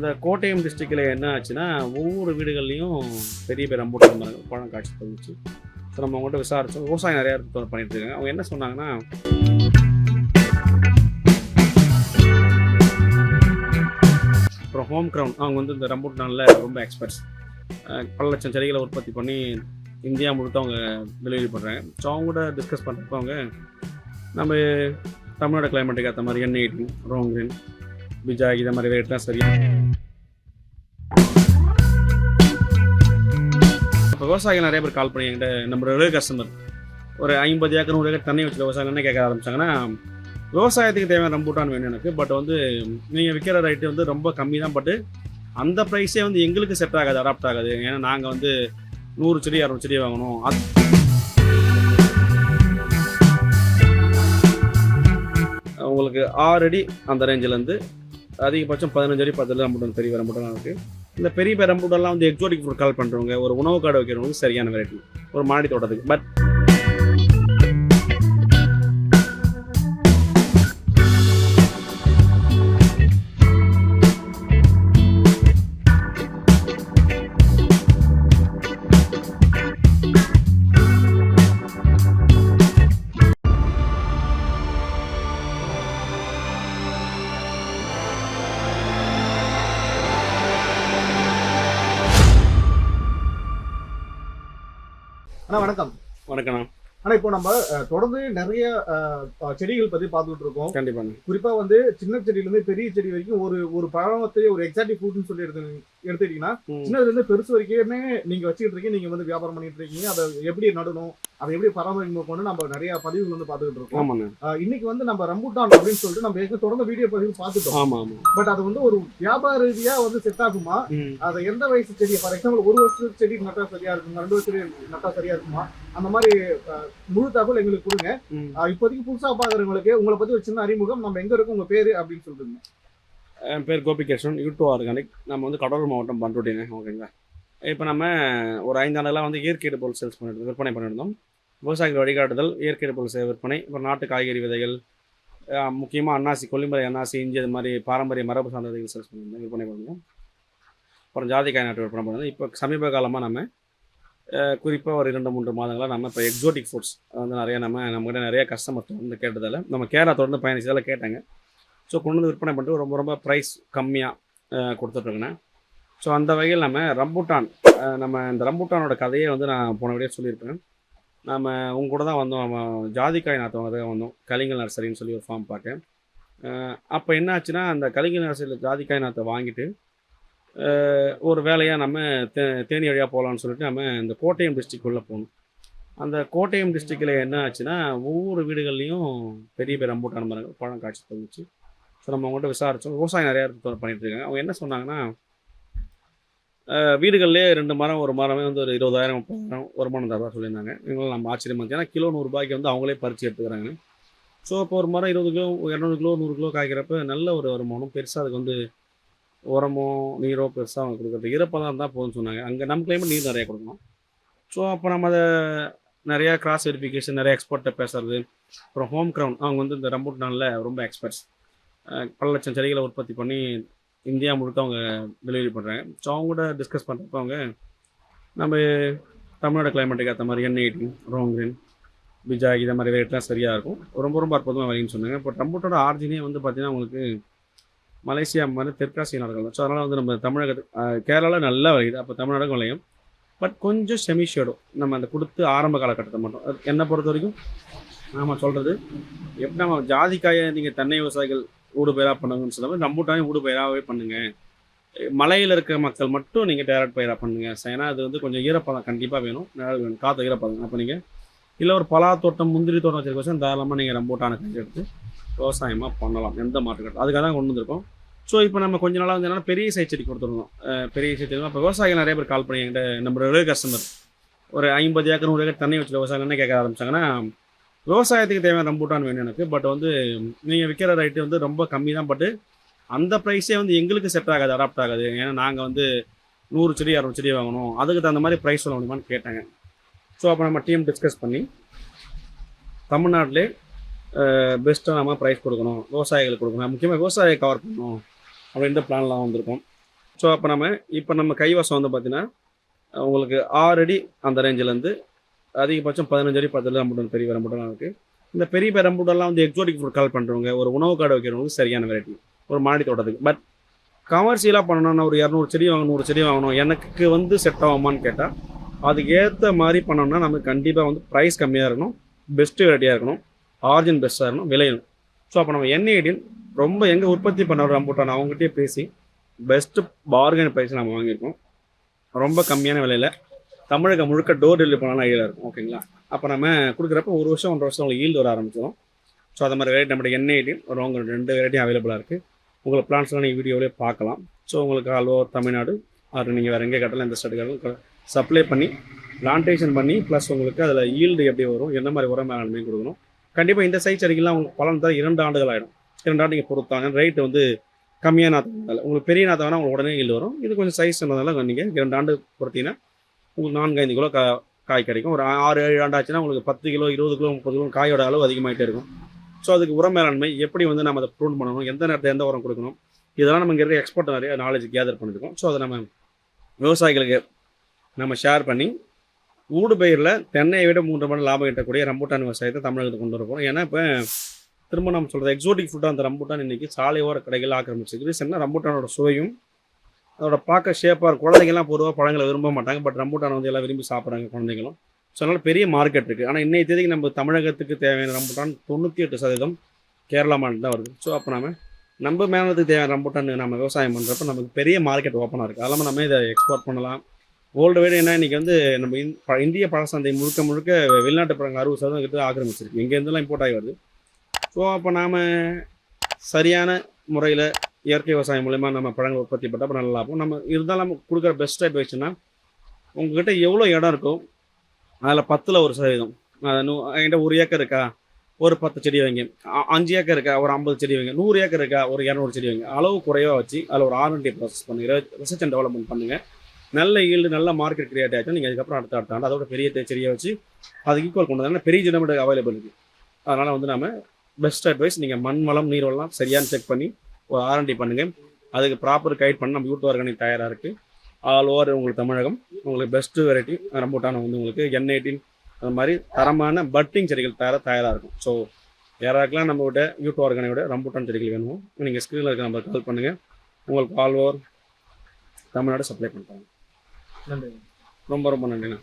அந்த கோட்டயம் டிஸ்ட்ரிக்டில் என்ன ஆச்சுன்னா ஒவ்வொரு வீடுகள்லையும் பெரிய பெரிய ரம்பூட்டான் மரங்கள் பழம் காட்சி தந்துச்சு ஸோ நம்ம அவங்கள்ட்ட விசாரித்தோம் விவசாயம் நிறையா பண்ணிட்டு இருக்காங்க. அவங்க என்ன சொன்னாங்கன்னா அப்புறம் ஹோம் க்ரௌன் அவங்க வந்து இந்த ரம்பூட்டானில் ரொம்ப எக்ஸ்பர்ட்ஸ் பல லட்சம் செடிகளை உற்பத்தி பண்ணி இந்தியா முழுக்க அவங்க டெலிவரி பண்ணுறாங்க ஸோ அவங்க கூட டிஸ்கஸ் பண்ணுறப்ப அவங்க நம்ம தமிழ்நாடு கிளைமேட்டுக்கு ஏற்ற மாதிரி என் எயிட்டின் ரோங்கின் பிஜா இதை மாதிரி ரேட்லாம் சரியாக விவசாயிகள் நிறைய பேர் கால் பண்ணி என்கிட்ட நம்ம ரெகுலர் கஸ்டமர் ஒரு ஐம்பது ஏக்கர் நூறு ஏக்கர் தண்ணி வச்சு விவசாயம் என்ன கேட்க ஆரம்பிச்சாங்கன்னா விவசாயத்துக்கு தேவையான ரம்பூட்டான் வேணும் எனக்கு பட் வந்து நீங்கள் விற்கிற ரேட்டு வந்து ரொம்ப கம்மி தான் பட்டு அந்த ப்ரைஸே வந்து எங்களுக்கு செட் ஆகாது அடாப்ட் ஆகாது. ஏன்னா நாங்கள் வந்து நூறு செடி இரநூறு செடி வாங்கணும். அது உங்களுக்கு ஆறு அடி அந்த ரேஞ்சிலேருந்து அதிகபட்சம் பதினஞ்சு அடி பத்து ரம்பூட்டான் பெரிய ரம்பூட்டான் இருக்குது இந்த பெரிய பெரிய வந்து எக்ஸோட்டிக் ஃபுட் கால் பண்ணுறவங்க ஒரு உணவு கடை வைக்கிறவங்களுக்கு சரியான வெரைட்டி ஒரு மாடி தோட்டத்துக்கு. பட் அண்ணா வணக்கம். வணக்கம் ஆனா இப்போ நம்ம தொடர்ந்து நிறைய செடிகள் பத்தி பார்த்துட்டு இருக்கோம். கண்டிப்பாக குறிப்பா வந்து சின்ன செடியில இருந்து பெரிய செடி வரைக்கும் ஒரு ஒரு பழத்தை ஒரு எக்ஸாக்டிவ் ஃப்ரூட்னு சொல்லி எடுத்து எடுத்துக்கிட்டீங்கன்னா. சின்னதுல இருந்து பெருசு வரைக்குமே நீங்க வச்சுக்கிட்டு இருக்கீங்க நீங்க வந்து வியாபாரம் பண்ணிட்டு இருக்கீங்க அதை எப்படி நடணும் அதை எப்படி பராமரிக்கணும் நம்ம நிறைய பதிவுகள் வந்து பார்த்துக்கிட்டு இருக்கோம். இன்னைக்கு வந்து நம்ம ரம்பூட்டான் அப்படின்னு சொல்லிட்டு நம்ம ஏற்கனவே தொடர்ந்து வீடியோ பதிவு பார்த்துட்டோம். பட் அது வந்து ஒரு வியாபார ரீதியா வந்து செட் ஆகுமா? அதை எந்த வயசு செடி? ஃபார் எக்ஸாம்பிள் ஒரு வருஷம் செடி நட்டா சரியா இருக்குமா ரெண்டு வருஷம் செடி நட்டா சரியா இருக்குமா? அந்த மாதிரி முழு தகவல் எங்களுக்கு கொடுங்க. இப்போதைக்கு புதுசா பாக்குறவங்களுக்கு உங்களை பத்தி ஒரு சின்ன அறிமுகம் நம்ம எங்க இருக்கோம் உங்க பேரு அப்படின்னு சொல்லுங்க என் பேர் கோபிகிருஷ்ணன் யூடியூ ஆர்கானிக் நம்ம வந்து கடலூர் மாவட்டம் பண்ருட்டினே ஓகேங்களா? இப்போ நம்ம ஒரு ஐந்தாண்டுலாம் வந்து இயற்கை பொருள் சேல்ஸ் பண்ணிட்டு விற்பனை பண்ணியிருந்தோம் விவசாயிகள் வழிகாட்டுதல் இயற்கை பொருள் சே- விற்பனை அப்புறம் நாட்டு காய்கறி விதைகள் முக்கியமாக அன்னாசி கொல்லிமலை அன்னாசி இஞ்சி இது மாதிரி பாரம்பரிய மரபு சார்ந்த விதைகள் சேல்ஸ் பண்ணியிருந்தோம் விற்பனை பண்ணியிருந்தோம் அப்புறம் ஜாதிக்காய் நாட்டு விற்பனை பண்ணியிருந்தோம் இப்போ சமீப காலமாக நம்ம குறிப்பாக ஒரு இரண்டு மூன்று மாதங்களாக நம்ம இப்போ எக்ஸோட்டிக் ஃபுட்ஸ் வந்து நிறைய நம்ம நம்மகிட்ட நிறைய கஸ்டமர் வந்து கேட்டதால் நம்ம கேரளா தொடர்ந்து பயணிச்சதால் கேட்டாங்க. ஸோ கொண்டு வந்து விற்பனை பண்ணிட்டு ரொம்ப ரொம்ப ப்ரைஸ் கம்மியாக கொடுத்துட்ருக்கேன் ஸோ அந்த வகையில் நம்ம ரம்பூட்டான் நம்ம இந்த ரம்பூட்டானோட கதையை வந்து நான் போன விடையே சொல்லியிருப்பேன். நம்ம உங்க கூட தான் வந்தோம். ஜாதிக்காய் நாற்றவங்க தான் வந்தோம். கலிங்கல் நர்சரின்னு சொல்லி ஒரு ஃபார்ம் பார்த்தேன். அப்போ என்ன ஆச்சுன்னா அந்த கலிங்கல் நர்சரியில் ஜாதிக்காய் நாற்றை வாங்கிட்டு ஒரு வேலையாக நம்ம தே தேனி வழியாக போகலான்னு சொல்லிட்டு நம்ம இந்த கோட்டயம் டிஸ்ட்ரிக் போகணும் அந்த கோட்டயம் டிஸ்ட்ரிக்டில் என்ன ஆச்சுன்னா ஒவ்வொரு வீடுகள்லையும் பெரிய பெரிய ரம்பூட்டான் மரங்கள் பழம் காட்சி தந்துச்சு ஸோ நம்ம அவங்கள்ட்ட விசாரித்தோம் விவசாயம் நிறையா இடத்துல இருக்காங்க. அவங்க என்ன சொன்னாங்கன்னா வீடுகள்லேயே ரெண்டு மரம் ஒரு மரமே வந்து ஒரு இருபதாயிரம் முப்பதாயிரம் வருமானம் தரதா சொல்லியிருந்தாங்க. இவங்களும் நம்ம ஆச்சரியமாக இருந்துச்சு ஏன்னா கிலோ நூறுரூபாய்க்கு வந்து அவங்களே பறித்து எடுத்துக்கிறாங்க. ஸோ இப்போ ஒரு மரம் இருபது கிலோ இரநூறு கிலோ நூறு கிலோ காய்க்கிறப்ப நல்ல ஒரு வருமானம். பெருசாக அதுக்கு வந்து உரமோ நீரோ பெருசாக அவங்க கொடுக்குறது. ஈரப்பதம் இருந்தால் போதும்னு சொன்னாங்க. அங்கே நம்ம கிளைமேட் நீர் நிறையா கொடுக்கணும். ஸோ அப்போ நம்ம அதை நிறையா கிராஸ் வெரிஃபிகேஷன் நிறைய எக்ஸ்பர்ட்டை பேசுறது. அப்புறம் ஹோம் க்ரௌன் அவங்க வந்து இந்த ரம்பூட்டானில் ரொம்ப எக்ஸ்பர்ட்ஸ் பல லட்சம் செடிகளை உற்பத்தி பண்ணி இந்தியா முழுக்க அவங்க டெலிவரி பண்ணுறாங்க ஸோ அவங்க கூட டிஸ்கஸ் பண்ணுறப்ப அவங்க நம்ம தமிழ்நாடு கிளைமேட்டுக்கு ஏற்ற மாதிரி என் எயிட்டின் ரோங்கின் பிஜாய் இதை மாதிரி ரேட்லாம் சரியாக இருக்கும். ரொம்ப ரொம்ப அற்புதமாக விளையுன்னு சொன்னாங்க. இப்போ ரம்பூட்டோட ஆர்ஜினே வந்து பார்த்திங்கன்னா உங்களுக்கு மலேசியா மாதிரி தெற்காசிய நாடுகள் தான். ஸோ அதனால் வந்து நம்ம தமிழகத்து கேரளாவில் நல்லா விளையுது அப்போ தமிழ்நாடு விளையும். பட் கொஞ்சம் செமி ஷேடோ நம்ம அந்த கொடுத்து ஆரம்ப காலகட்டத்தை மட்டும். அது என்னை பொறுத்த வரைக்கும் நாம் சொல்கிறது எப்படி நம்ம ஜாதிக்காயை நீங்கள் தென்னை விவசாயிகள் ஊடு பயிராக பண்ணுங்கன்னு சொல்லாமல் ரம்பூட்டானையும் ஊடு பயிராகவே பண்ணுங்க. மலையில் இருக்க மக்கள் மட்டும் நீங்கள் டேரக்ட் பயிராக பண்ணுங்க. ஏன்னா அது வந்து கொஞ்சம் ஈரப்பதம் கண்டிப்பாக வேணும். நிழல் வேணும். காற்று ஈரப்பதம். அப்போ நீங்கள் இல்லை ஒரு பலா தோட்டம் முந்திரி தோட்டம் வச்சிருக்கோம் தாராளமாக நீங்கள் ரம்பூட்டானை கஞ்சி எடுத்து விவசாயமாக பண்ணலாம். எந்த மாற்று கட்டம் அதுக்காக தான் கொண்டு வந்திருக்கோம். ஸோ இப்போ நம்ம கொஞ்ச நாளாக வந்து பெரிய சைட் செடி கொடுத்துருந்தோம். பெரிய சைட் செடி. இப்போ விவசாயிகள் நிறைய பேர் கால் பண்ணி என்கிட்ட நம்ம ரெகுலர் கஸ்டமர். ஒரு ஐம்பது ஏக்கர் நூறு ஏக்கர் தண்ணி வச்சு விவசாயம் என்ன கேட்க ஆரம்பிச்சாங்கன்னா விவசாயத்துக்கு தேவையான ரம்பூட்டான் வேணும் எனக்கு. பட் வந்து நீங்கள் விற்கிற ரேட்டு வந்து ரொம்ப கம்மி தான் பட்டு அந்த ப்ரைஸே வந்து எங்களுக்கு செட் ஆகாது அடாப்ட் ஆகாது. ஏன்னா நாங்கள் வந்து நூறு செடி இரநூறு செடி வாங்கணும். அதுக்கு தகுந்த மாதிரி ப்ரைஸ் சொல்ல முடியுமான்னு கேட்டாங்க. ஸோ அப்போ நம்ம டீம் டிஸ்கஸ் பண்ணி தமிழ்நாட்டிலே பெஸ்ட்டாக நம்ம ப்ரைஸ் கொடுக்கணும். விவசாயிகளுக்கு கொடுக்கணும். முக்கியமாக விவசாயியை கவர் பண்ணணும். அப்படின்ற பிளான்லாம் வந்திருக்கோம். ஸோ அப்போ நம்ம இப்போ நம்ம கைவசம் வந்து பார்த்திங்கன்னா உங்களுக்கு ஆறு அடி அந்த ரேஞ்சிலேருந்து அதிகபட்சம் பதினஞ்சு அடி பத்து ரம்புடன் பெரிய ரம்புட்டான் இருக்குது இந்த பெரிய பெரிய வந்து எக்ஸோட்டிக் ஃபுட் கால் பண்ணுறவங்க ஒரு உணவு காடு வைக்கிறவங்களுக்கு சரியான வெரைட்டி ஒரு மாடி தோட்டத்துக்கு. பட் கமர்ஷியலாக பண்ணணும்னா ஒரு இரநூறு செடி வாங்கணும் நூறு செடி வாங்கணும் எனக்கு வந்து செட் ஆகுமான்னு கேட்டால் அதுக்கு ஏற்ற மாதிரி பண்ணோம்னா நமக்கு கண்டிப்பாக வந்து ப்ரைஸ் கம்மியாக இருக்கணும் பெஸ்ட்டு வெரைட்டியாக இருக்கணும் ஆர்ஜின் பெஸ்ட்டாக இருக்கணும் விளையணும். ஸோ அப்போ நம்ம என்ஐடின் ரொம்ப எங்கே உற்பத்தி பண்ண ரம்புட்டான் அவங்ககிட்டயே பேசி பெஸ்ட்டு பார்கன் ப்ரைஸ் நம்ம வாங்கியிருக்கோம். ரொம்ப கம்மியான விலையில். தமிழகம் முழுக்க டோர் டெலிவரி பண்ணாலும் ஐடியா இருக்கும் ஓகேங்களா அப்போ நம்ம கொடுக்குறப்ப ஒரு வருஷம் ஒன்றரை வருஷம் உங்களுக்கு ஈல்டு வர ஆரம்பிச்சிடும் ஸோ அது மாதிரி வெரைட்டி நம்மளுடைய என்ஐடியும் ஒரு உங்கள் ரெண்டு வெரைட்டியும் அவைலபிளாக இருக்குது உங்களுக்கு பிளான்ஸ்லாம் நீங்கள் வீடியோவிலே பார்க்கலாம். ஸோ உங்களுக்கு ஆல் ஓவர் தமிழ்நாடு அது நீங்கள் வேறு எங்கே கட்டலாம் எந்த ஸ்டேட்டுக்காரும் சப்ளை பண்ணி பிளான்டேஷன் பண்ணி ப்ளஸ் உங்களுக்கு அதில் ஈல்டு எப்படி வரும் என்ன மாதிரி உரம் மேலாண்மை கொடுக்கணும். கண்டிப்பாக இந்த சைஸ் செடிக்கெல்லாம் உங்களுக்கு பலன் தான் இரண்டு ஆண்டுகள் ஆகிடும் இரண்டு ஆண்டு நீங்கள் பொறுத்தாங்க ரேட்டு வந்து கம்மியான நாற்றதுனால உங்களுக்கு பெரிய நாற்றம் வேணால் உங்களுக்கு உடனே ஈல்டு வரும். இது கொஞ்சம் சைஸ் சொன்னதால நீங்கள் இரண்டு ஆண்டு பொறுத்தீங்கன்னா உங்களுக்கு நான்கு ஐந்து கிலோ கா காய் கிடைக்கும். ஒரு ஆறு ஏழு ஆண்டாச்சுன்னா உங்களுக்கு பத்து கிலோ இருபது கிலோ முப்பது கிலோ காயோட அளவு அதிகமாகிட்டே இருக்கும். ஸோ அதுக்கு உரம் மேலாண்மை எப்படி வந்து நம்ம அதை ப்ரூன் பண்ணணும்? எந்த நேரத்தில் எந்த உரம் கொடுக்கணும்? இதெல்லாம் நம்ம இங்கே இருக்க எக்ஸ்பர்ட் நிறைய நாலேஜ் கேதர் பண்ணியிருக்கோம் ஸோ அதை நம்ம விவசாயிகளுக்கு நம்ம ஷேர் பண்ணி ஊடு பயிரில் தென்னையை விட மூன்று மணி லாபம் ஈட்டக்கூடிய ரம்பூட்டான் விவசாயத்தை தமிழகத்துக்கு கொண்டு வரப்போம் ஏன்னா இப்போ திரும்ப நம்ம சொல்கிறது எக்ஸோட்டிக் ஃபுட்டாக அந்த ரம்பூட்டான் இன்னைக்கு சாலையோர கடைகள் ஆக்கிரமிச்சிருக்கு சின்ன ரம்பூட்டானோட சுவையும் அதோட பார்க்க ஷேப்பாக இருக்கும். குழந்தைங்கலாம் பொதுவாக பழங்களை விரும்ப மாட்டாங்க. பட் ரம்பூட்டான் வந்து எல்லாம் விரும்பி சாப்பிட்றாங்க குழந்தைங்களும் ஸோ அதனால் பெரிய மார்க்கெட் இருக்குது ஆனால் இன்னைய தேதிக்கு நம்ம தமிழகத்துக்கு தேவையான ரம்பூட்டான் தொண்ணூற்றி எட்டு சதவீதம் கேரளா மாநிலம் தான் வருது. ஸோ அப்போ நம்ம நம்ம மேலத்துக்கு தேவையான ரம்பூட்டான் நம்ம விவசாயம் பண்ணுறப்ப நமக்கு பெரிய மார்க்கெட் ஓப்பனாக இருக்குது அதெல்லாம் நம்ம இதை எக்ஸ்போர்ட் பண்ணலாம். வேர்ல்டு வைடு என்ன இன்றைக்கி வந்து நம்ம இந் இந்திய பழசந்தை முழுக்க முழுக்க வெளிநாட்டு பழங்கள் அறுபது சதவீதம் கிட்ட ஆக்கிரமிச்சிருக்கு. இங்கேருந்துலாம் இம்போர்ட் ஆகி வருது. ஸோ அப்போ நாம் சரியான முறையில் இயற்கை விவசாயம் மூலயமா நம்ம பழங்கள் உற்பத்தி பண்ணால் அப்போ நல்லா இருக்கும் நம்ம இருந்தாலும் நம்ம கொடுக்குற பெஸ்ட் அட்வைஸ்னா உங்ககிட்ட எவ்வளோ இடம் இருக்கோ அதில் பத்தில் ஒரு சதவீதம். என்கிட்ட ஒரு ஏக்கர் இருக்கா? ஒரு பத்து செடி வைங்க அஞ்சு ஏக்கர் இருக்கா? ஒரு ஐம்பது செடி வைங்க நூறு ஏக்கர் இருக்கா? ஒரு இரநூறு செடி வைங்க அளவு குறைவாக வச்சு அதில் ஒரு ஆர்என்டி ப்ராசஸ் பண்ணுங்க. ரிசர்ச் அண்ட் டெவலப்மெண்ட் பண்ணுங்கள் நல்ல ஈல்டு நல்ல மார்க்கெட் கிரியேட் ஆச்சு நீங்கள் அதுக்கப்புறம் அடுத்த அடுத்த ஆண்டு அதோட பெரிய செடியை வச்சு அதுக்கு ஈக்குவல் கொண்டு வந்தாங்க பெரிய ஜெனமெண்ட் அவைலபிள் இருக்குது அதனால் வந்து நம்ம பெஸ்ட் அட்வைஸ் நீங்கள் மண் வளம் நீர் வளம் சரியான செக் பண்ணி ஆர்என்டி பண்ணுங்க. அதுக்கு ப்ராப்பர் கைட் பண்ணி நம்ம யூட் ஆர்கானிக் தயாராக இருக்குது ஆல் ஓவர் உங்களுக்கு தமிழகம். உங்களுக்கு பெஸ்ட்டு வெரைட்டி ரம்பூட்டான வந்து உங்களுக்கு என் எயிட்டீன் அந்த மாதிரி தரமான பட்டிங் செடிகள் தயாராக தயாராக இருக்கும். ஸோ யாராருக்கெல்லாம் நம்மகிட்ட யூட் ஆர்கானிக்கோட ரம்பூட்டான் செடிகள் வேணும் நீங்கள் ஸ்க்ரீனில் இருக்க நம்பர் கால் பண்ணுங்கள் உங்களுக்கு ஆல் ஓவர் தமிழ்நாடு சப்ளை பண்ணுறாங்க நன்றி ரொம்ப ரொம்ப நன்றிண்ணா.